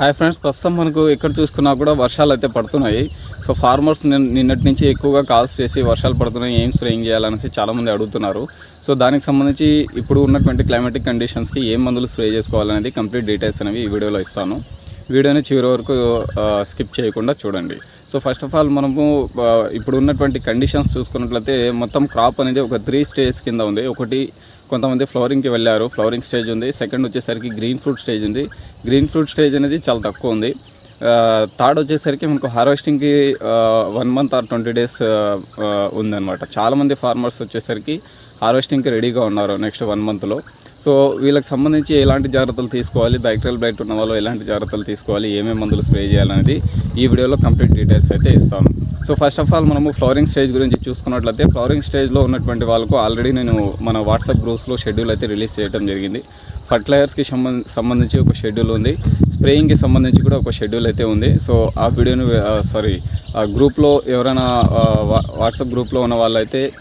Hi friends ప్రస్తుతం మనకు ఎక్కడ చూసుకున్నా కూడా వర్షాలు అయితే పడుతున్నాయి. సో ఫార్మర్స్ నిన్- నిన్నటి నుంచి ఎక్కువగా కాల్స్ చేసి వర్షాలు పడుతున్నాయి ఏం స్ప్రేయింగ్ చేయాలనేసి చాలామంది అడుగుతున్నారు. సో దానికి సంబంధించి ఇప్పుడు ఉన్నటువంటి క్లైమాటిక్ కండిషన్స్కి ఏం మందులు స్ప్రే చేసుకోవాలనేది కంప్లీట్ డీటెయిల్స్ అనేవి ఈ వీడియోలో ఇస్తాను. వీడియోని చివరి వరకు స్కిప్ చేయకుండా చూడండి. సో ఫస్ట్ ఆఫ్ ఆల్ మనము ఇప్పుడు ఉన్నటువంటి కండిషన్స్ చూసుకున్నట్లయితే మొత్తం క్రాప్ అనేది ఒక త్రీ స్టేజ్ కింద ఉంది. ఒకటి కొంతమంది ఫ్లవరింగ్కి వెళ్ళారు. ఫ్లవరింగ్ స్టేజ్ ఉంది. సెకండ్ వచ్చేసరికి గ్రీన్ ఫ్రూట్ స్టేజ్ ఉంది. గ్రీన్ ఫ్రూట్ స్టేజ్ అనేది చాలా తక్కువ ఉంది. థర్డ్ వచ్చేసరికి మనకు హార్వెస్టింగ్కి one month or twenty days ఉందన్నమాట. చాలామంది ఫార్మర్స్ వచ్చేసరికి హార్వెస్టింగ్కి రెడీగా ఉన్నారు నెక్స్ట్ వన్ మంత్లో సో వీళ్ళకి సంబంధించి ఎలాంటి జాగ్రత్తలు తీసుకోవాలి? బ్యాక్టీరియల్ బ్లైట్ ఉన్న వాళ్ళు ఎలాంటి జాగ్రత్తలు తీసుకోవాలి? ఏమేమి మందులు స్ప్రే చేయాలనేది ఈ వీడియోలో కంప్లీట్ డీటెయిల్స్ అయితే ఇస్తాను. సో ఫస్ట్ ఆఫ్ ఆల్ మనము ఫ్లవరింగ్ స్టేజ్ గురించి చూసుకున్నట్లయితే ఫ్లవరింగ్ స్టేజ్లో ఉన్నటువంటి వాళ్ళకు ఆల్రెడీ నేను మన వాట్సాప్ గ్రూప్స్లో షెడ్యూల్ అయితే రిలీజ్ చేయడం జరిగింది. ఫర్టిలైజర్స్కి సంబంధ సంబంధించి ఒక షెడ్యూల్ ఉంది. స్ప్రేయింగ్కి సంబంధించి కూడా ఒక షెడ్యూల్ అయితే ఉంది. సో ఆ వీడియోని సారీ ఆ గ్రూప్లో ఎవరైనా వా- వాట్సాప్ గ్రూప్లో ఉన్న వాళ్ళైతే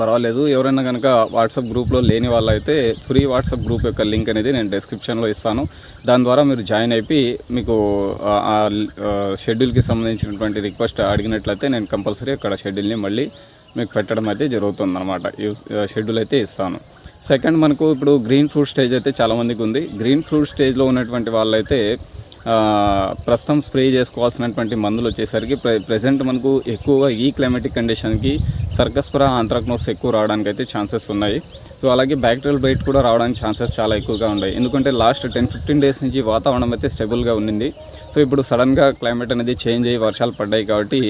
పర్వాలేదు. ఎవరైనా కనుక వాట్సాప్ గ్రూప్లో లేని వాళ్ళైతే ఫ్రీ వాట్సాప్ గ్రూప్ యొక్క లింక్ అనేది నేను డిస్క్రిప్షన్లో ఇస్తాను. దాని ద్వారా మీరు జాయిన్ అయిపోయి మీకు ఆ- షెడ్యూల్కి సంబంధించినటువంటి రిక్వెస్ట్ అడిగినట్లయితే నేను కంపల్సరీ అక్కడ షెడ్యూల్ని మళ్ళీ మీకు పెట్టడం అయితే జరుగుతుందన్నమాట. షెడ్యూల్ అయితే ఇస్తాను. సెకండ్ మనకు ఇప్పుడు గ్రీన్ ఫ్రూట్ స్టేజ్ అయితే చాలామందికి ఉంది. గ్రీన్ ఫ్రూట్ స్టేజ్లో ఉన్నటువంటి వాళ్ళైతే ప్రస్తుతం స్ప్రే చేసుకోవాల్సినటువంటి మందులు వచ్చేసరికి ప్రె ప్రజెంట్ మనకు ఎక్కువగా ఈ క్లైమేటిక్ కండిషన్కి సర్కస్పరా ఆంథ్రాక్నోస్ ఎక్కువ రావడానికి అయితే ఛాన్సెస్ ఉన్నాయి. సో అలాగే బ్యాక్టీరియల్ బైట్ కూడా రావడానికి ఛాన్సెస్ చాలా ఎక్కువగా ఉన్నాయి. ఎందుకంటే లాస్ట్ టెన్ ఫిఫ్టీన్ డేస్ నుంచి వాతావరణం అయితే స్టెబుల్గా ఉండింది. సో ఇప్పుడు సడన్గా క్లైమేట్ అనేది చేంజ్ అయ్యి వర్షాలు పడ్డాయి కాబట్టి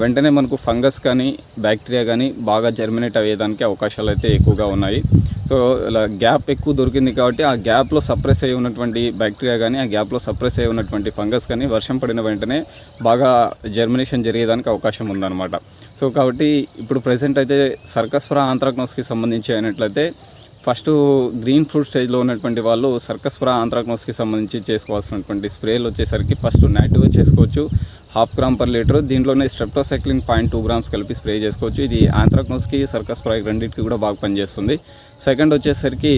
వెంటనే మనకు ఫంగస్ కానీ బ్యాక్టీరియా కానీ బాగా జర్మినేట్ అయ్యేదానికి అవకాశాలు అయితే ఎక్కువగా ఉన్నాయి. సో ఇలా గ్యాప్ ఎక్కువ దొరికింది కాబట్టి ఆ గ్యాప్లో సప్రెస్ అయి ఉన్నటువంటి బ్యాక్టీరియా కానీ ఆ గ్యాప్లో సప్రెస్ అయి ఉన్నటువంటి ఫంగస్ కానీ వర్షం పడిన వెంటనే బాగా జర్మినేషన్ జరిగేదానికి అవకాశం ఉందన్నమాట. సో కాబట్టి ఇప్పుడు ప్రజెంట్ అయితే సర్కస్ఫరా ఆంథ్రాక్నోస్కి సంబంధించి అయినట్లయితే ఫస్ట్ గ్రీన్ ఫ్రూట్ స్టేజ్లో ఉన్నటువంటి వాళ్ళు సర్కస్ఫరా ఆంథ్రాక్నోస్కి సంబంధించి చేసుకోవాల్సినటువంటి స్ప్రేలు వచ్చేసరికి ఫస్ట్ నాటివ్ చేసుకోవచ్చు. Half gram per litre. దీంట్లోనే స్ట్రెప్టోసైక్లిన్ పాయింట్ టూ గ్రామ్స్ కలిపి స్ప్రే చేసుకోవచ్చు. ఇది ఆంథ్రాక్నోస్కి సర్కస్ ఫ్రై రెండింటికి కూడా బాగా పనిచేస్తుంది. సెకండ్ వచ్చేసరికి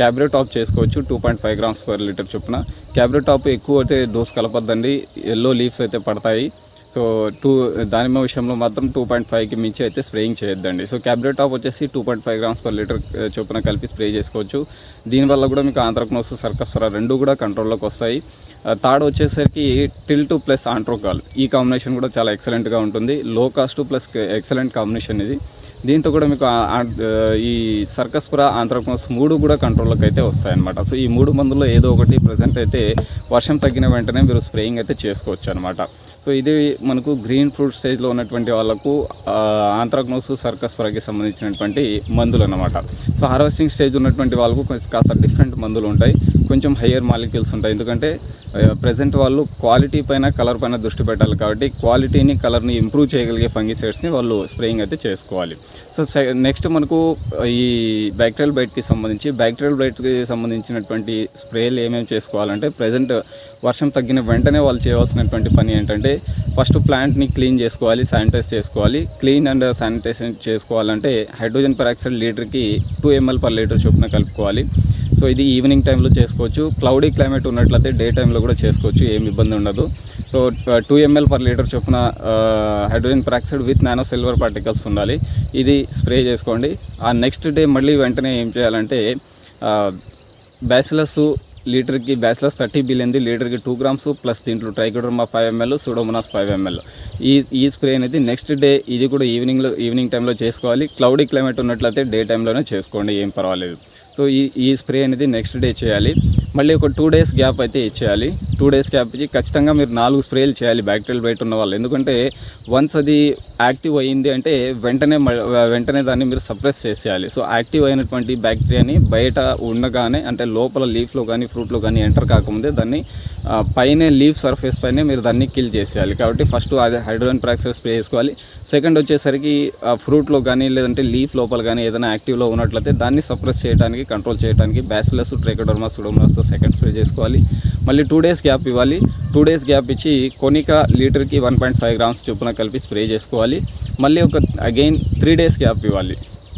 క్యాబ్రెట్ టాప్ చేసుకోవచ్చు. Two point five grams per litre చొప్పున. క్యాబ్రెట్ టాప్ ఎక్కువ అయితే డోస్ కలపద్దండి. ఎల్లో లీవ్స్ అయితే పడతాయి. సో టూ దానిమ్మ విషయంలో మాత్రం టూ పాయింట్ ఫైవ్కి మించి అయితే స్ప్రేయింగ్ చేయొద్దండి. సో క్యాబ్రెట్ టాప్ వచ్చేసి two point five grams per litre చొప్పున కలిపి స్ప్రే చేసుకోవచ్చు. దీనివల్ల కూడా మీకు ఆంథ్రాక్నోస్ సర్కస్ ఫరా రెండు కూడా కంట్రోల్లోకి వస్తాయి. థర్డ్ వచ్చేసరికి టిల్ టు ప్లస్ ఆంట్రోకాల్ ఈ కాంబినేషన్ కూడా చాలా ఎక్సలెంట్గా ఉంటుంది. లో కాస్ట్ ప్లస్ ఎక్సలెంట్ కాంబినేషన్ ఇది. దీంతో కూడా మీకు ఈ సర్కస్ పురా ఆంథ్రాక్నోస్ మూడు కూడా కంట్రోల్లోకి అయితే వస్తాయన్నమాట. సో ఈ మూడు మందుల్లో ఏదో ఒకటి ప్రజెంట్ అయితే వర్షం తగ్గిన వెంటనే మీరు స్ప్రేయింగ్ అయితే చేసుకోవచ్చు అనమాట సో ఇది మనకు గ్రీన్ ఫ్రూట్ స్టేజ్లో ఉన్నటువంటి వాళ్ళకు ఆంథ్రాక్నోస్ సర్కస్ పురాకి సంబంధించినటువంటి మందులు అనమాట సో హార్వెస్టింగ్ స్టేజ్ ఉన్నటువంటి వాళ్ళకు కొంచెం కాస్త డిఫరెంట్ మందులు ఉంటాయి. కొంచెం హయ్యర్ మాలిక్యూల్స్ ఉంటాయి. ఎందుకంటే ప్రజెంట్ వాళ్ళు క్వాలిటీ పైన కలర్ పైన దృష్టి పెట్టాలి కాబట్టి క్వాలిటీని కలర్ని ఇంప్రూవ్ చేయగలిగే ఫంగిసైడ్స్ని వాళ్ళు స్ప్రేయింగ్ అయితే చేసుకోవాలి. సో నెక్స్ట్ మనకు ఈ బ్యాక్టీరియల్ బైట్కి సంబంధించి బ్యాక్టీరియల్ బైట్కి సంబంధించినటువంటి స్ప్రేలు ఏమేమి చేసుకోవాలంటే ప్రజెంట్ వర్షం తగ్గిన వెంటనే వాళ్ళు చేయవలసినటువంటి పని ఏంటంటే ఫస్ట్ ప్లాంట్ని క్లీన్ చేసుకోవాలి శానిటైజ్ చేసుకోవాలి. క్లీన్ అండ్ శానిటైజేషన్ చేసుకోవాలంటే హైడ్రోజన్ పెరాక్సైడ్ లీటర్కి టూ ఎంఎల్ పర్ లీటర్ చొప్పున కలుపుకోవాలి. సో ఇది ఈవినింగ్ టైంలో చేసుకోవచ్చు. క్లౌడీ క్లైమేట్ ఉన్నట్లయితే డే టైంలో కూడా చేసుకోవచ్చు ఏమి ఇబ్బంది ఉండదు. So two ML per litre చొప్పున hydrogen peroxide with nano silver particles ఉండాలి. ఇది స్ప్రే చేసుకోండి. ఆ నెక్స్ట్ డే మళ్ళీ వెంటనే ఏం చేయాలంటే బ్యాసిలస్ లీటర్కి బ్యాసిలస్ థర్టీ బిలియన్ది లీటర్కి టూ గ్రామ్స్ ప్లస్ దీంట్లో trichoderma five ML pseudomonas five ML ఈ ఈ స్ప్రే అనేది నెక్స్ట్ డే ఇది కూడా ఈవినింగ్లో ఈవినింగ్ టైంలో చేసుకోవాలి. క్లౌడీ క్లైమేట్ ఉన్నట్లయితే డే టైంలోనే చేసుకోండి ఏం పర్వాలేదు. సో ఈ ఈ స్ప్రే అనేది నెక్స్ట్ డే చేయాలి. మళ్ళీ ఒక టూ డేస్ గ్యాప్ అయితే ఇచ్చేయాలి. టూ డేస్ గ్యాప్ ఇచ్చి ఖచ్చితంగా మీరు నాలుగు స్ప్రేలు చేయాలి బ్యాక్టీరియల్ బయట ఉన్న వాళ్ళు. ఎందుకంటే వన్స్ అది యాక్టివ్ అయ్యింది అంటే వెంటనే మ- వెంటనే దాన్ని మీరు సప్రెస్ చేసేయాలి. సో యాక్టివ్ అయినటువంటి బ్యాక్టీరియాని బయట ఉండగానే అంటే లోపల లీఫ్లో కానీ ఫ్రూట్లో కానీ ఎంటర్ కాకముందే దాన్ని పైనే లీఫ్ సర్ఫేస్ పైన మీరు దాన్ని కిల్ చేసేయాలి. కాబట్టి ఫస్ట్ అది హైడ్రోజన్ పెరాక్సైడ్ స్ప్రే చేసుకోవాలి. సెకండ్ వచ్చేసరికి ఫ్రూట్లో కానీ లేదంటే లీఫ్ లోపల కానీ ఏదైనా యాక్టివ్లో ఉన్నట్లయితే దాన్ని సప్రెస్ చేయడానికి కంట్రోల్ చేయడానికి bacillus trichoderma pseudomonas second spray చేసుకోవాలి. మళ్ళీ టూ డేస్ గ్యాప్ ఇవ్వాలి. టూ డేస్ గ్యాప్ ఇచ్చి కొనిక లీటర్కి వన్ పాయింట్ ఫైవ్ గ్రామ్స్ చొప్పున కలిపి స్ప్రే చేసుకోవాలి. మళ్ళీ ఒక అగైన్ త్రీ డేస్ గ్యాప్ ఇవ్వాలి.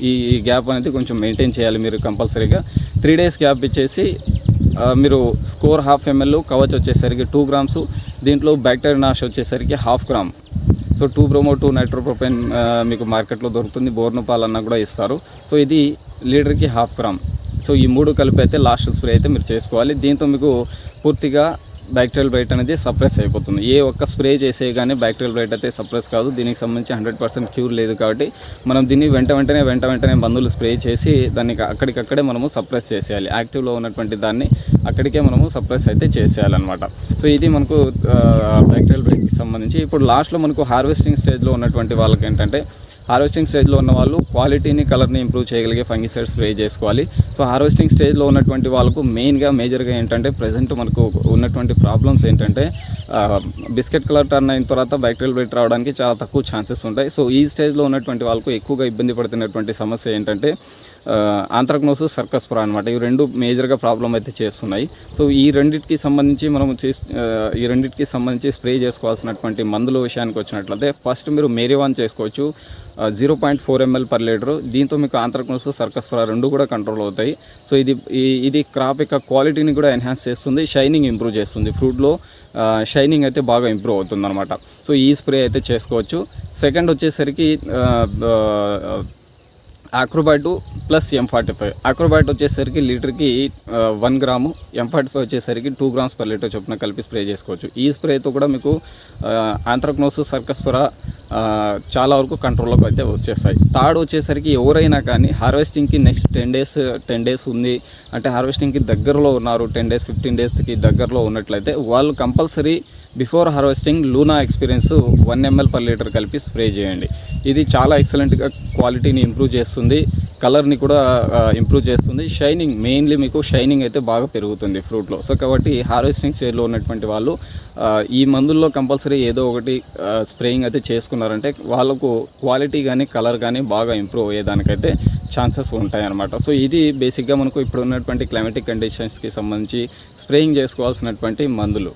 ఈ గ్యాప్ అనేది కొంచెం మెయింటైన్ చేయాలి మీరు కంపల్సరీగా. త్రీ డేస్ గ్యాప్ ఇచ్చేసి మీరు స్కోర్ హాఫ్ ఎంఎల్ కవచ్ వచ్చేసరికి టూ గ్రామ్స్ దీంట్లో బ్యాక్టీరియా నాష్ వచ్చేసరికి half gram. So two bromo two nitropropane మీకు మార్కెట్లో దొరుకుతుంది బోర్నపాల్ అన్న కూడా ఇస్తారు. సో ఇది లీటర్కి హాఫ్ గ్రామ్. సో ఈ మూడు కలిపి అయితే లాస్ట్ స్ప్రే అయితే మీరు చేసుకోవాలి. దీంతో మీకు పూర్తిగా బ్యాక్టీరియల్ బ్రైట్ అనేది సప్రెస్ అయిపోతుంది. ఏ ఒక్క స్ప్రే చేసే కానీ బ్యాక్టీరియల్ బ్రైట్ అయితే సప్రెస్ కాదు. దీనికి సంబంధించి హండ్రెడ్ పర్సెంట్ క్యూర్ లేదు కాబట్టి మనం దీన్ని వెంట వెంటనే వెంట వెంటనే మందులు స్ప్రే చేసి దాన్ని అక్కడికక్కడే మనము సప్రెస్ చేసేయాలి. యాక్టివ్లో ఉన్నటువంటి దాన్ని అక్కడికే మనము సప్రెస్ అయితే చేసేయాలన్నమాట. సో ఇది మనకు బ్యాక్టీరియల్ బ్రైట్కి సంబంధించి. ఇప్పుడు లాస్ట్లో మనకు హార్వెస్టింగ్ స్టేజ్లో ఉన్నటువంటి వాళ్ళకి ఏంటంటే హార్వెస్టింగ్ స్టేజ్లో ఉన్న వాళ్ళు క్వాలిటీని కలర్ని ఇంప్రూవ్ చేయగలిగే ఫంగిసైడ్స్ స్ప్రే చేసుకోవాలి. సో హార్వెస్టింగ్ స్టేజ్లో ఉన్నటువంటి వాళ్ళకు మెయిన్గా మేజర్గా ఏంటంటే ప్రజెంట్ మనకు ఉన్నటువంటి ప్రాబ్లమ్స్ ఏంటంటే బిస్కెట్ కలర్ టర్న్ అయిన తర్వాత బ్యాక్టీరియల్ బ్లైట్ రావడానికి చాలా తక్కువ ఛాన్సెస్ ఉంటాయి. సో ఈ స్టేజ్లో ఉన్నటువంటి వాళ్ళకు ఎక్కువగా ఇబ్బంది పడుతున్నటువంటి సమస్య ఏంటంటే ఆంథ్రక్నోసిస్ సర్కస్పురా అనమాట ఈ రెండు మేజర్గా ప్రాబ్లం అయితే చేస్తున్నాయి. సో ఈ రెండింటికి సంబంధించి మనం చేసి ఈ రెండింటికి సంబంధించి స్ప్రే చేసుకోవాల్సినటువంటి మందుల విషయానికి వచ్చినట్లయితే ఫస్ట్ మీరు మేరీవాన్ చేసుకోవచ్చు. Zero point four ML per litre దీంతో మీకు ఆంథ్రక్నోసిస్ సర్కస్పురా రెండు కూడా కంట్రోల్ అవుతాయి. సో ఇది ఇది క్రాప్ యొక్క క్వాలిటీని కూడా ఎన్హాన్స్ చేస్తుంది. షైనింగ్ ఇంప్రూవ్ చేస్తుంది. ఫ్రూట్లో షైనింగ్ అయితే బాగా ఇంప్రూవ్ అవుతుంది అనమాట సో ఈ స్ప్రే అయితే చేసుకోవచ్చు. సెకండ్ వచ్చేసరికి Acrobat plus M forty five Acrobat వచ్చేసరికి లీటర్కి one gram. M forty five వచ్చేసరికి టూ గ్రామ్స్ పర్ లీటర్ చొప్పున కలిపి స్ప్రే చేసుకోవచ్చు. ఈ స్ప్రేతో కూడా మీకు ఆంథ్రక్నోసిస్ సర్కస్ చాలా వరకు కంట్రోల్లోకి అయితే వచ్చేస్తాయి. థర్డ్ వచ్చేసరికి ఎవరైనా కానీ హార్వెస్టింగ్కి next ten days ten days ఉంది. అంటే హార్వెస్టింగ్కి దగ్గరలో ఉన్నారు టెన్ డేస్ ఫిఫ్టీన్ డేస్కి దగ్గరలో ఉన్నట్లయితే వాళ్ళు compulsory before harvesting Luna Experience one ML per litre కలిపి స్ప్రే చేయండి. ఇది చాలా ఎక్సలెంట్గా క్వాలిటీని ఇంప్రూవ్ చేస్తుంది. కలర్ని కూడా ఇంప్రూవ్ చేస్తుంది. షైనింగ్ మెయిన్లీ మీకు షైనింగ్ అయితే బాగా పెరుగుతుంది ఫ్రూట్లో సో కాబట్టి హార్వెస్టింగ్ స్టేజ్లో ఉన్నటువంటి వాళ్ళు ఈ మందుల్లో కంపల్సరీ ఏదో ఒకటి స్ప్రేయింగ్ అయితే చేసుకున్నారంటే వాళ్ళకు క్వాలిటీ కానీ కలర్ కానీ బాగా ఇంప్రూవ్ అయ్యేదానికైతే ఛాన్సెస్ ఉంటాయి అన్నమాట సో ఇది బేసిక్గా మనకు ఇప్పుడు ఉన్నటువంటి క్లైమేటిక్ కండిషన్స్కి సంబంధించి స్ప్రేయింగ్ చేసుకోవాల్సినటువంటి మందులు.